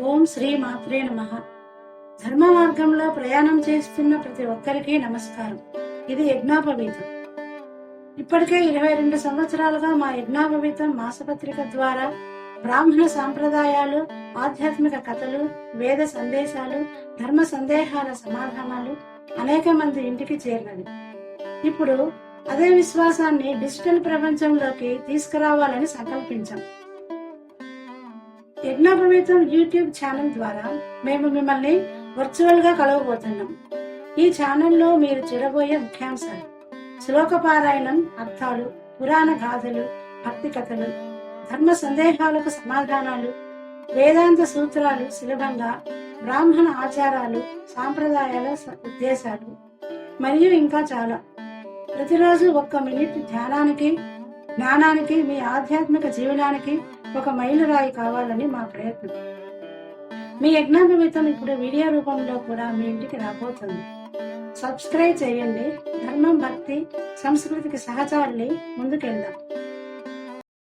ఓం శ్రీ మాత్రే నమ. ధర్మ మార్గంలో ప్రయాణం చేస్తున్న ప్రతి ఒక్కరికి నమస్కారం. ఇది యజ్ఞాపవీతం. ఇప్పటికే ఇరవై రెండు సంవత్సరాలుగా మా యజ్ఞాపవీతం మాసపత్రిక ద్వారా బ్రాహ్మణ సాంప్రదాయాలు ఆధ్యాత్మిక కథలు వేద సందేశాలు ధర్మ సందేహాల సమాధానాలు అనేక మంది ఇంటికి చేరినవి. ఇప్పుడు అదే విశ్వాసాన్ని డిజిటల్ ప్రపంచంలోకి తీసుకురావాలని సంకల్పించాం. యజ్ఞాపవితం యూట్యూబ్ ఛానల్ ద్వారా మేము మిమ్మల్ని వర్చువల్గా కలవబోతున్నాం. ఈ ఛానల్లో మీరు చూడబోయే ముఖ్యాంశాలు శ్లోక పారాయణం అర్థాలు పురాణ గాథలు భక్తి కథలు ధర్మ సందేహాలకు సమాధానాలు వేదాంత సూత్రాలు సులభంగా బ్రాహ్మణ ఆచారాలు సాంప్రదాయాల ఉద్దేశాలు మరియు ఇంకా చాలా. ప్రతిరోజు ఒక్క మినిట్ ధ్యానానికి జ్ఞానానికి మీ ఆధ్యాత్మిక జీవనానికి ఒక మైలురాయి కావాలని మా ప్రయత్నం. మీ యజ్ఞాపవితం ఇప్పుడు వీడియో రూపంలో కూడా మీ ఇంటికి రాబోతుంది. సబ్స్క్రైబ్ చేయండి. ధర్మం భక్తి సంస్కృతికి సహచారులు ముందుకెళ్దాం.